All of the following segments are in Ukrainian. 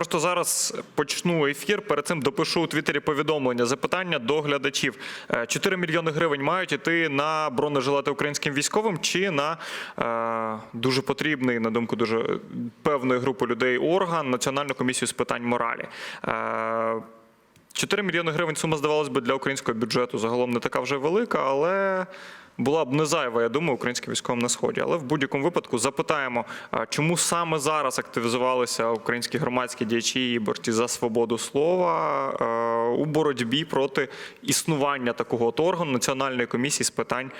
просто зараз почну ефір. Перед цим допишу у Твіттері повідомлення. Запитання до глядачів: Е, 4 мільйони гривень мають іти на бронежилети українським військовим чи на е, дуже потрібний, на думку дуже певної групи людей, орган Національну комісію з питань моралі. Е, 4 мільйони гривень сума здавалось би для українського бюджету загалом не така вже велика, але була б не зайва, я думаю, українським військовим на сході. Але в будь-якому випадку запитаємо, чому саме зараз активізувалися українські громадські діячі і борці за свободу слова у боротьбі проти існування такого от органу Національної комісії з питань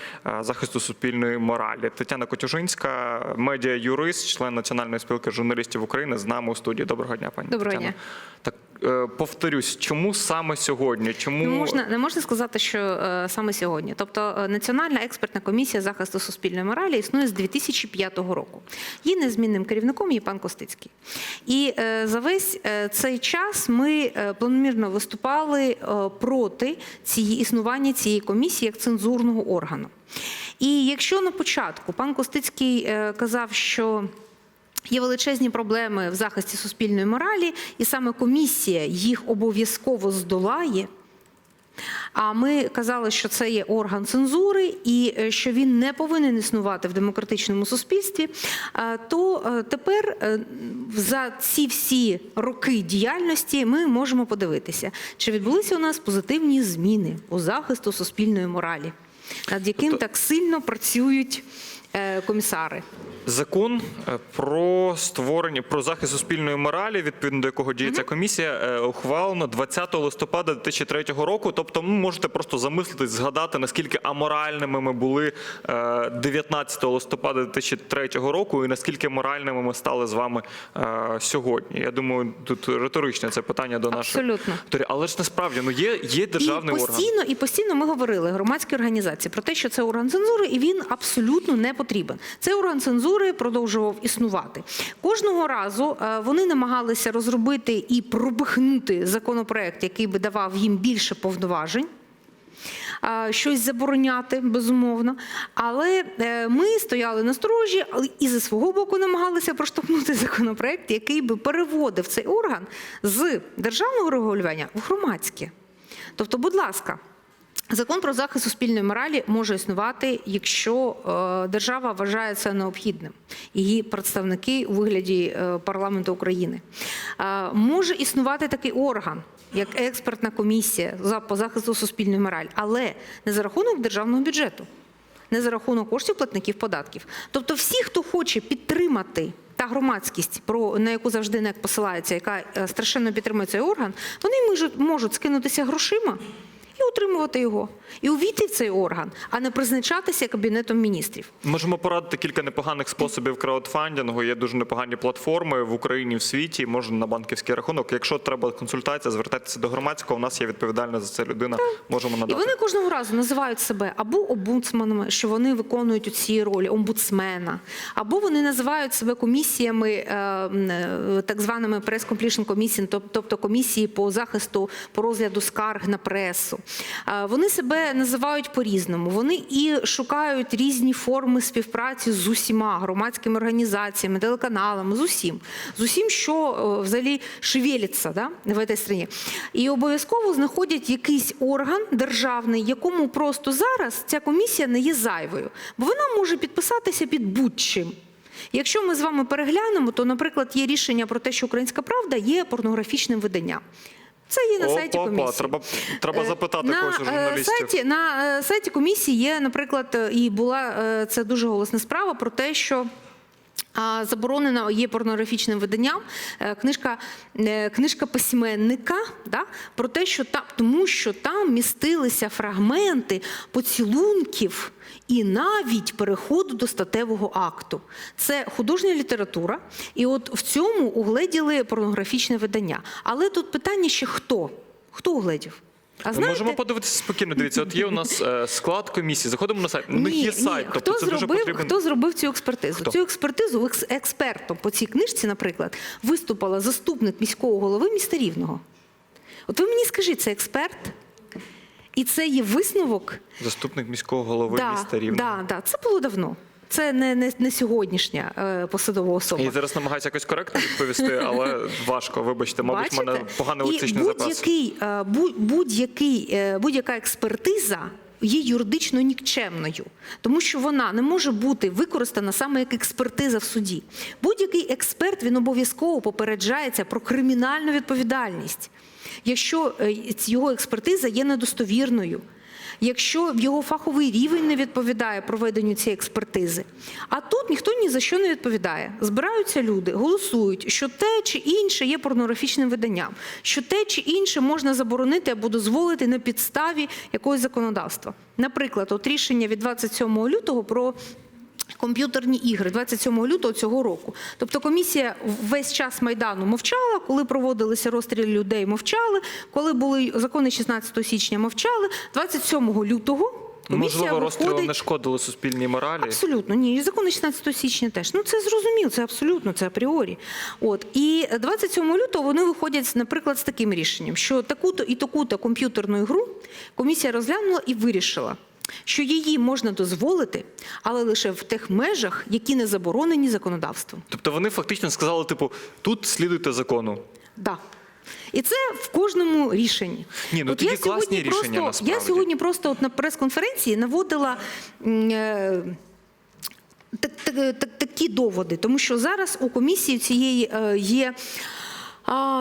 захисту суспільної моралі. Тетяна Котюжинська, медіа-юрист, член Національної спілки журналістів України, з нами у студії. Доброго дня, пані Доброго Тетяно. дня. Так повторюсь, чому саме сьогодні? Чому Не можна не можна сказати, що е, саме сьогодні. Тобто е, Національна експертна комісія захисту суспільної моралі існує з 2005 року. Її незмінним керівником є пан Костицький. І е, за весь е, цей час ми е, планомірно виступали е, проти цієї існування цієї комісії як цензурного органу. І якщо на початку пан Костицький е, казав, що Є величезні проблеми в захисті суспільної моралі, і саме комісія їх обов'язково здолає. А ми казали, що це є орган цензури і е, що він не повинен існувати в демократичному суспільстві. То е, тепер е, за ці всі роки діяльності ми можемо подивитися, чи відбулися у нас позитивні зміни у захисту суспільної моралі, над яким Тобто- так сильно працюють комісари. Закон е, про створення про захист суспільної моралі, відповідно до якого діється комісія, е, ухвалено 20 листопада 2003 року. Тобто, ви можете просто замислитись, згадати наскільки аморальними ми були е, 19 листопада 2003 року, і наскільки моральними ми стали з вами е, сьогодні. Я думаю, тут риторичне це питання до нашої Абсолютно. Але ж насправді ну є, є державний і орган. і постійно ми говорили громадські організації про те, що це орган цензури, і він абсолютно не потрібен. Цей орган цензури продовжував існувати. Кожного разу е, вони намагалися розробити і пробихнути законопроект, який би давав їм більше повноважень. Щось забороняти безумовно, але е, ми стояли на сторожі і зі свого боку намагалися проштовхнути законопроект, який би переводив цей орган з державного регулювання в громадське. Тобто, будь ласка, закон про захист суспільної моралі може існувати, якщо е, держава вважає це необхідним. Її представники у вигляді е, парламенту України. Е, може існувати такий орган. Як експертна комісія по захисту суспільної моралі, але не за рахунок державного бюджету, не за рахунок коштів платників податків. Тобто, всі, хто хоче підтримати та громадськість, про на яку завжди НЕК посилається, яка страшенно підтримує цей орган, вони можуть скинутися грошима і утримувати його, і увійти в цей орган, а не призначатися кабінетом міністрів. Можемо порадити кілька непоганих способів краудфандингу. Є дуже непогані платформи в Україні в світі. Можна на банківський рахунок. Якщо треба консультація, звертайтеся до громадського. У нас є відповідальна за це людина. Можемо І надати. вони кожного разу називають себе або омбудсменами, що вони виконують ці ролі омбудсмена, або вони називають себе комісіями, е, е, так званими press completion commission, тобто комісії по захисту по розгляду скарг на пресу. Вони себе називають по-різному. Вони і шукають різні форми співпраці з усіма громадськими організаціями, телеканалами, з усім, з усім, що е, взагалі шевелиться да, в цій країні. І обов'язково знаходять якийсь орган державний, якому просто зараз ця комісія не є зайвою, бо вона може підписатися під будь-чим. Якщо ми з вами переглянемо, то, наприклад, є рішення про те, що Українська правда є порнографічним виданням. Це є на сайті Опа-па, комісії. Треба, треба Е, запитати на когось із е, журналістів. сайті на е, сайті комісії є, наприклад, і була це дуже голосна справа про те, що. Заборонена є порнографічним виданням е, книжка, е, книжка письменника да, про те, що там, тому що там містилися фрагменти поцілунків і навіть переходу до статевого акту. Це художня література, і от в цьому угледіли порнографічне видання. Але тут питання ще хто? Хто угледів? А Ми знаєте, можемо подивитися спокійно. Дивіться, от є у нас е, склад комісії. Заходимо на сайт. У них є сайт, ні. тобто хто це дуже зробив, потрібен. хто зробив цю експертизу? Хто? Цю експертизу експертом по цій книжці, наприклад, виступила заступник міського голови міста Рівного. От ви мені скажіть, це експерт? І це є висновок? Заступник міського голови да, міста Рівного. да, да, це було давно. Це не, не, не сьогоднішня е, посадова особа. Я зараз намагаюся якось коректно відповісти, але важко. Вибачте, мабуть, в мене Бачите? поганий лексичний запас. будь-який, е, е, будь-яка експертиза є юридично нікчемною, тому що вона не може бути використана саме як експертиза в суді. Будь-який експерт він обов'язково попереджається про кримінальну відповідальність, якщо його експертиза є недостовірною. Якщо його фаховий рівень не відповідає проведенню цієї експертизи. А тут ніхто ні за що не відповідає. Збираються люди, голосують, що те чи інше є порнографічним виданням, що те чи інше можна заборонити або дозволити на підставі якогось законодавства. Наприклад, от рішення від 27 лютого про комп'ютерні ігри 27 лютого цього року. Тобто комісія весь час майдану мовчала, коли проводилися розстріли людей, мовчали, коли були закони 16 січня, мовчали. 27 лютого комісія Можливо, розстріли виходить... не шкодили суспільній моралі. Абсолютно ні, і закони 16 січня теж. Ну це зрозуміло, це абсолютно, це апріорі. От і 27 лютого вони виходять, наприклад, з таким рішенням, що таку-то і таку-то комп'ютерну ігру комісія розглянула і вирішила. Що її можна дозволити, але лише в тих межах, які не заборонені законодавством. Тобто вони фактично сказали, типу, тут слідуйте закону. Да. І це в кожному рішенні. Ні, ну От тоді я сьогодні класні рішення, просто, насправді. Я сьогодні просто от на прес-конференції наводила е, так, так, так, такі доводи, тому що зараз у комісії цієї е, є. А,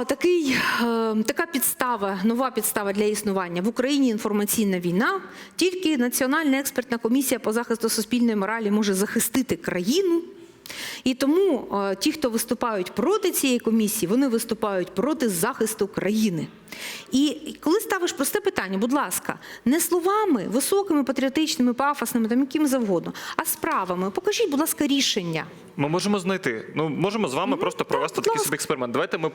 такий, е, така підстава, нова підстава для існування в Україні інформаційна війна. Тільки Національна експертна комісія по захисту суспільної моралі може захистити країну. І тому е, ті, хто виступають проти цієї комісії, вони виступають проти захисту країни. І коли ставиш просте питання, будь ласка, не словами, високими, патріотичними, пафосними, там яким завгодно, а справами. Покажіть, будь ласка, рішення. Ми можемо знайти. Ну можемо з вами просто провести такий собі експеримент. Давайте ми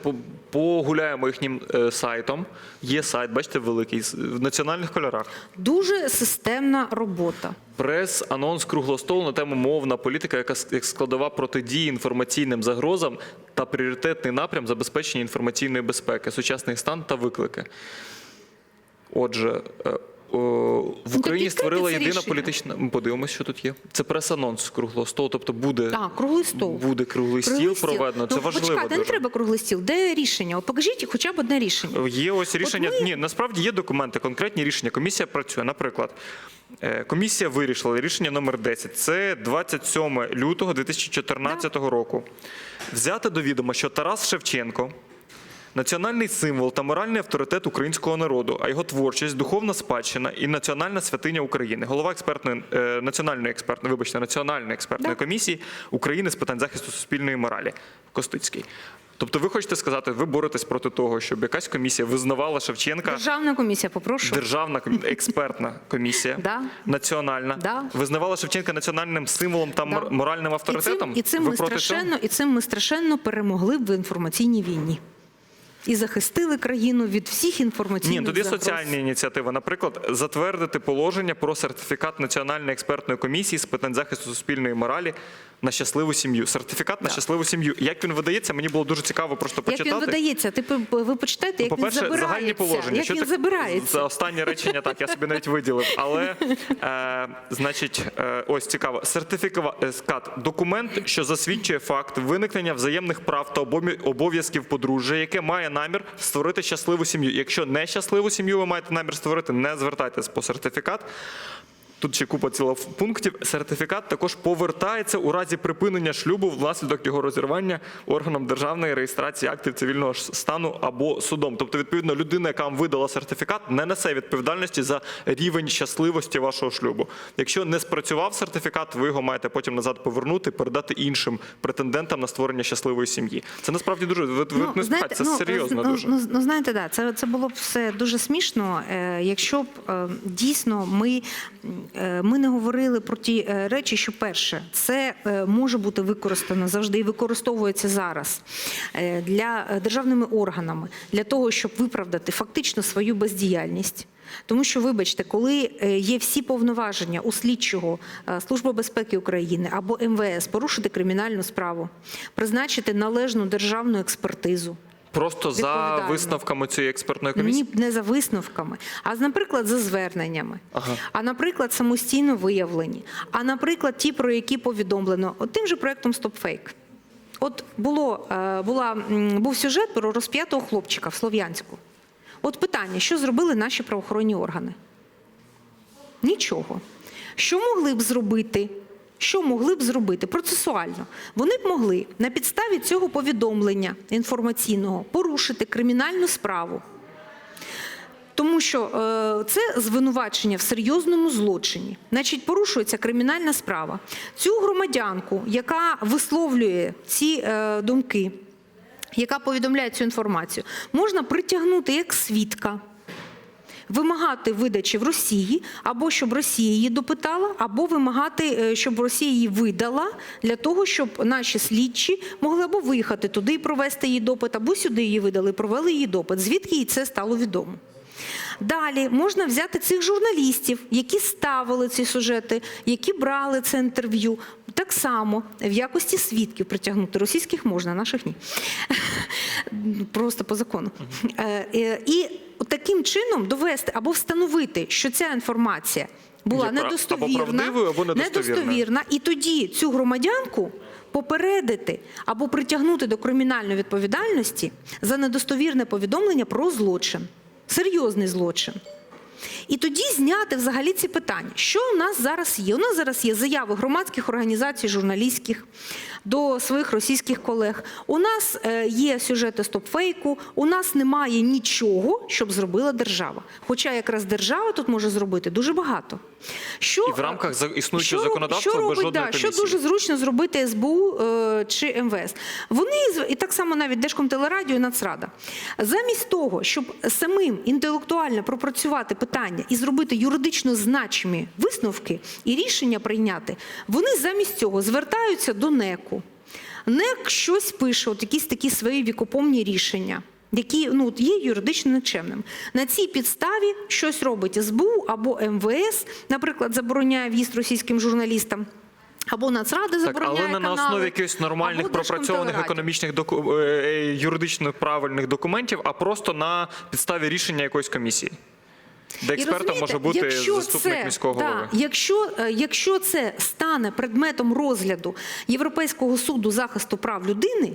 погуляємо їхнім е, сайтом. Є сайт, бачите, великий в національних кольорах. Дуже системна робота. Прес, анонс круглого столу на тему мовна політика, яка як складова протидії інформаційним загрозам та пріоритетний напрям забезпечення інформаційної безпеки, сучасний стан та виклики. Отже, е, в Україні відкрийте створила єдина рішення. політична. Подивимося, що тут є. Це прес-анонс круглого столу, тобто буде, Так, круглий стол. буде круглий, стіл проведено. Це ну, важливо. Почекайте, не треба круглий стіл. Де рішення? Покажіть хоча б одне рішення. Є ось рішення. ми- Ні, насправді є документи, конкретні рішення. Комісія працює. Наприклад, е, комісія вирішила рішення номер 10. Це 27 лютого 2014 року. Взяти до відома, що Тарас Шевченко. Національний символ та моральний авторитет українського народу, а його творчість, духовна спадщина і національна святиня України. Голова експертної е, національної експертної, вибачте, національної експертної комісії України з питань захисту суспільної моралі Костицький. Тобто, ви хочете сказати, ви боретесь проти того, щоб якась комісія визнавала Шевченка Державна комісія, попрошу. Державна експертна комісія, Да. національна, Да. визнавала Шевченка національним символом та Да. моральним І авторитетом. цим, і цим Ви ми страшенно, і цим ми страшенно перемогли б в інформаційній війні. І захистили країну від всіх інформаційних Ні, тоді загроз. соціальні ініціативи. Наприклад, затвердити положення про сертифікат Національної експертної комісії з питань захисту суспільної моралі на щасливу сім'ю. Сертифікат на щасливу сім'ю. Як він видається, мені було дуже цікаво просто Як почитати. він видається? Ти ви почитайте, як він По-перше, забирається. загальні положення. Як Що він так- забирається. Це останнє речення, так, я собі навіть виділив. Але, е, значить, е, ось цікаво. Сертифікат – документ, що засвідчує факт виникнення взаємних прав та обов'язків подружжя, яке має намір створити щасливу сім'ю. Якщо не щасливу сім'ю ви маєте намір створити, не звертайтесь по сертифікат. Тут ще купа ціла пунктів. Сертифікат також повертається у разі припинення шлюбу внаслідок його розірвання органом державної реєстрації актів цивільного стану або судом. Тобто, відповідно, людина, яка вам видала сертифікат, не несе відповідальності за рівень щасливості вашого шлюбу. Якщо не спрацював сертифікат, ви його маєте потім назад повернути, передати іншим претендентам на створення щасливої сім'ї. Це насправді дуже ви, ви не слухайте, це серйозно ну, дуже. Ну, ну, знаєте, да, це, це було б все дуже смішно, е, якщо б е, дійсно ми, ми не говорили про ті е, речі, що перше, це е, може бути використано завжди і використовується зараз е, для е, державними органами для того, щоб виправдати фактично свою бездіяльність. Тому що, вибачте, коли е, є всі повноваження у слідчого е, Служби безпеки України або МВС порушити кримінальну справу, призначити належну державну експертизу. Просто за висновками цієї експертної комісії? Ні, не за висновками, а наприклад, за зверненнями, Ага. а наприклад, самостійно виявлені, а наприклад, ті, про які повідомлено, от тим же проектом StopFake. От було, е, була, був сюжет про розп'ятого хлопчика в Слов'янську. От питання, що зробили наші правоохоронні органи? Нічого. Що могли б зробити? Що могли б зробити процесуально? Вони б могли на підставі цього повідомлення інформаційного порушити кримінальну справу. Тому що е, це звинувачення в серйозному злочині. Значить, порушується кримінальна справа. Цю громадянку, яка висловлює ці е, думки, яка повідомляє цю інформацію, можна притягнути як свідка вимагати видачі в Росії, або щоб Росія її допитала, або вимагати, е, щоб Росія її видала для того, щоб наші слідчі могли або виїхати туди і провести її допит, або сюди її видали, провели її допит. Звідки їй це стало відомо? Далі можна взяти цих журналістів, які ставили ці сюжети, які брали це інтерв'ю. Так само в якості свідків притягнути російських можна, наших ні. Просто по закону. Е, І таким чином довести або встановити, що ця інформація була Є пра- або недостовірна, правдивою, або недостовірною. недостовірна, і тоді цю громадянку попередити або притягнути до кримінальної відповідальності за недостовірне повідомлення про злочин, серйозний злочин. І тоді зняти взагалі ці питання. Що у нас зараз є? У нас зараз є заяви громадських організацій, журналістських до своїх російських колег. У нас е, є сюжети стопфейку, у нас немає нічого, щоб зробила держава. Хоча якраз держава тут може зробити дуже багато. Що, І в рамках існуючого що- законодавства що без робить, жодної да, Що дуже зручно зробити СБУ е, чи МВС. Вони і так само навіть Держкомтелерадіо і Нацрада. Замість того, щоб самим інтелектуально пропрацювати питання і зробити юридично значимі висновки і рішення прийняти, вони замість цього звертаються до НЕКу. НЕК щось пише, от якісь такі свої вікопомні рішення. Які ну є юридично нечемним на цій підставі щось робить СБУ або МВС, наприклад, забороняє в'їзд російським журналістам. Або Нацрада Так, але не на основі якихось нормальних пропрацьованих економічних доку... е, е, юридично правильних документів, а просто на підставі рішення якоїсь комісії. Де експертом може бути якщо заступник це, міського да, голови. якщо, е, якщо це стане предметом розгляду Європейського суду захисту прав людини,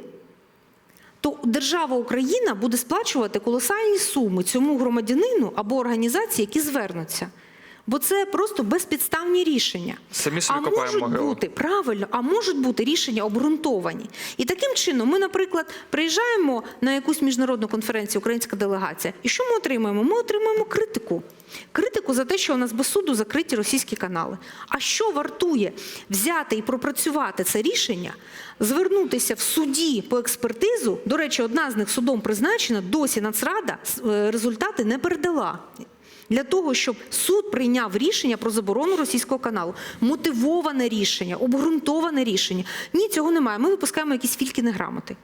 то держава Україна буде сплачувати колосальні суми цьому громадянину або організації, які звернуться. Бо це просто безпідставні рішення. Самі собі а можуть могилу. бути правильно, а можуть бути рішення обґрунтовані. І таким чином, ми, наприклад, приїжджаємо на якусь міжнародну конференцію, українська делегація, і що ми отримуємо? Ми отримуємо критику. Критику за те, що у нас без суду закриті російські канали. А що вартує взяти і пропрацювати це рішення, звернутися в суді по експертизу? До речі, одна з них судом призначена, досі Нацрада е, результати не передала. Для того, щоб суд прийняв рішення про заборону російського каналу, мотивоване рішення, обґрунтоване рішення. Ні, цього немає. Ми випускаємо якісь фількіни грамоти.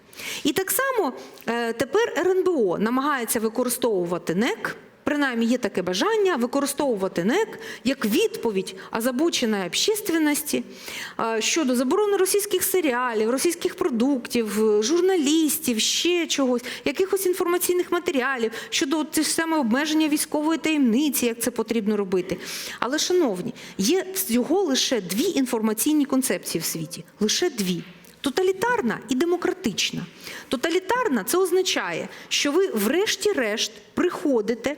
І так само е, тепер РНБО намагається використовувати НЕК. Принаймні є таке бажання використовувати НЕК як відповідь озабоченої общественності щодо заборони російських серіалів, російських продуктів, е, журналістів, ще чогось, якихось інформаційних матеріалів щодо те ж саме обмеження військової таємниці, як це потрібно робити. Але, шановні, є всього лише дві інформаційні концепції в світі. Лише дві. Тоталітарна і демократична. Тоталітарна це означає, що ви, врешті-решт, приходите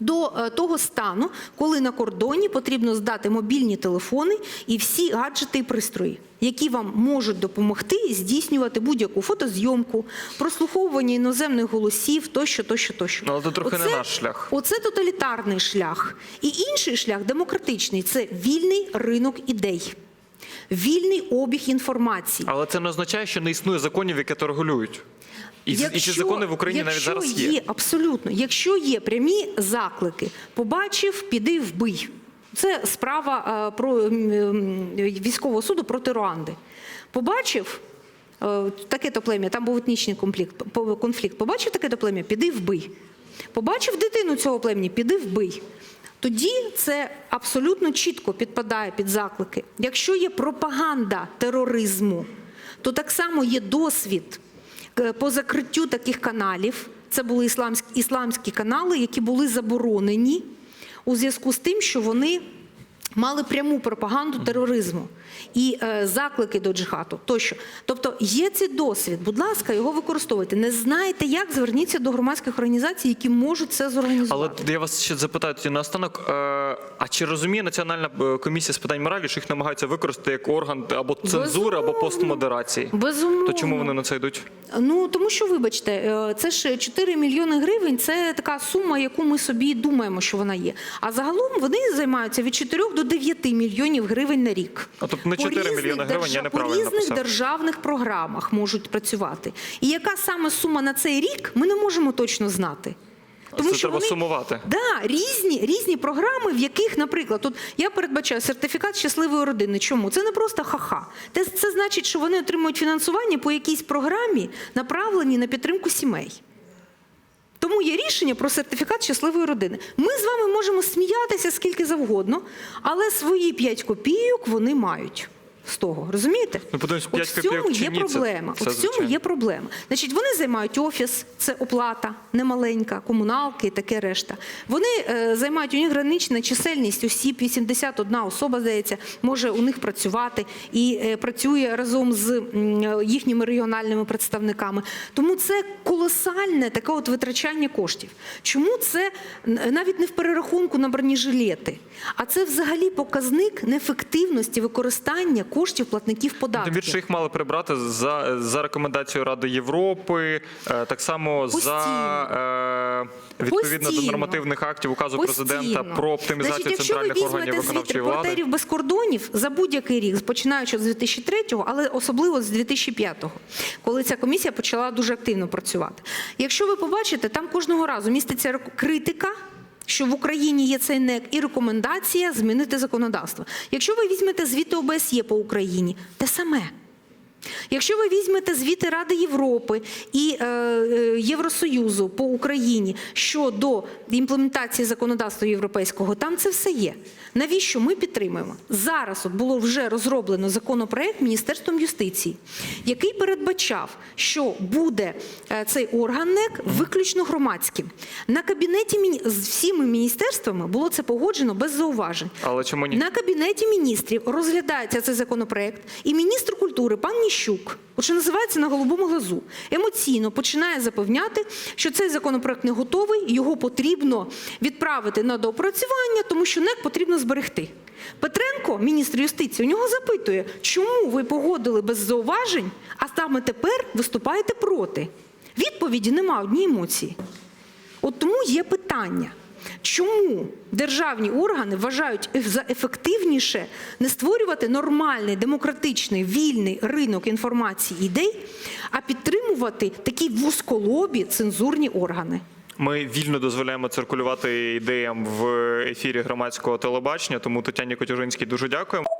до е, того стану, коли на кордоні потрібно здати мобільні телефони і всі гаджети і пристрої, які вам можуть допомогти здійснювати будь-яку фотозйомку, прослуховування іноземних голосів, тощо, тощо, тощо. Ну, але це трохи не наш шлях. Оце тоталітарний шлях. І інший шлях демократичний це вільний ринок ідей, вільний обіг інформації. Але це не означає, що не існує законів, які це І, і ці закони в Україні навіть зараз є. Абсолютно. Якщо є прямі заклики, побачив, піди вбий. Це справа е, про військового суду проти Руанди. Побачив е, таке-то плем'я, там був етнічний конфлікт, конфлікт. Побачив таке-то плем'я, піди вбий. Побачив дитину цього племені, піди вбий. Тоді це абсолютно чітко підпадає під заклики. Якщо є пропаганда тероризму, то так само є досвід по закриттю таких каналів. Це були ісламські, ісламські канали, які були заборонені у зв'язку з тим, що вони мали пряму пропаганду тероризму і е, заклики до джихаду тощо. Тобто є цей досвід, будь ласка, його використовуйте. Не знаєте, як зверніться до громадських організацій, які можуть це зорганізувати. Але я вас ще запитаю тоді наостанок. е, А чи розуміє Національна е, комісія з питань моралі, що їх намагаються використати як орган або цензури, або постмодерації? Безумовно. То чому вони на це йдуть? Ну тому що, вибачте, це ж 4 мільйони гривень. Це така сума, яку ми собі думаємо, що вона є. А загалом вони займаються від 4 до 9 мільйонів гривень на рік. А тобто не По 4 різних мільйони гривень, я неправильно по різних написав. державних програмах можуть працювати. І яка саме сума на цей рік, ми не можемо точно знати. Це треба сумувати. Да, різні, різні програми, в яких, наприклад, тут я передбачаю сертифікат щасливої родини. Чому? Це не просто ха-ха. Це, це значить, що вони отримують фінансування по якійсь програмі, направленій на підтримку сімей. Тому є рішення про сертифікат щасливої родини. Ми з вами можемо сміятися скільки завгодно, але свої 5 копійок вони мають. З того, розумієте? Ну, От в цьому є це- проблема. це От в цьому є проблема. Значить, вони займають офіс, це оплата немаленька, комуналки і таке решта. Вони е, займають у них гранична чисельність осіб, 81 особа, здається, може у них працювати і е, працює разом з м, їхніми регіональними представниками. Тому це колосальне таке от витрачання коштів. Чому це навіть не в перерахунку на бронежилети, а це взагалі показник неефективності використання коштів платників податків. Тим більше їх мали прибрати за, за рекомендацією Ради Європи, е, так само за е, відповідно до нормативних актів указу президента про оптимізацію Значить, якщо ви центральних органів виконавчої влади. репортерів без кордонів за будь-який рік, починаючи з 2003-го, але особливо з 2005-го, коли ця комісія почала дуже активно працювати. Якщо ви побачите, там кожного разу міститься критика. Що в Україні є цей НЕК і рекомендація змінити законодавство. Якщо ви візьмете звіти ОБСЄ по Україні, те саме. Якщо ви візьмете звіти Ради Європи і е, е, Євросоюзу по Україні щодо імплементації законодавства європейського, там це все є. Навіщо ми підтримуємо? Зараз було вже розроблено законопроект Міністерством юстиції, який передбачав, що буде е, цей орган НЕК виключно громадським. На кабінеті з всіми міністерствами було це погоджено без зауважень. Але чому ні? На кабінеті міністрів розглядається цей законопроект, і міністр культури пан Ніщук, от що називається на голубому глазу, емоційно починає запевняти, що цей законопроект не готовий, його потрібно відправити на доопрацювання, тому що НЕК потрібно зберегти. Петренко, міністр юстиції, у нього запитує, чому ви погодили без зауважень, а саме тепер виступаєте проти. Відповіді нема одні емоції. От тому є питання. Чому державні органи вважають за ефективніше не створювати нормальний, демократичний, вільний ринок інформації ідей, а підтримувати такі вузколобі цензурні органи? Ми вільно дозволяємо циркулювати ідеям в ефірі громадського телебачення. Тому Тетяні Котюжинській дуже дякуємо.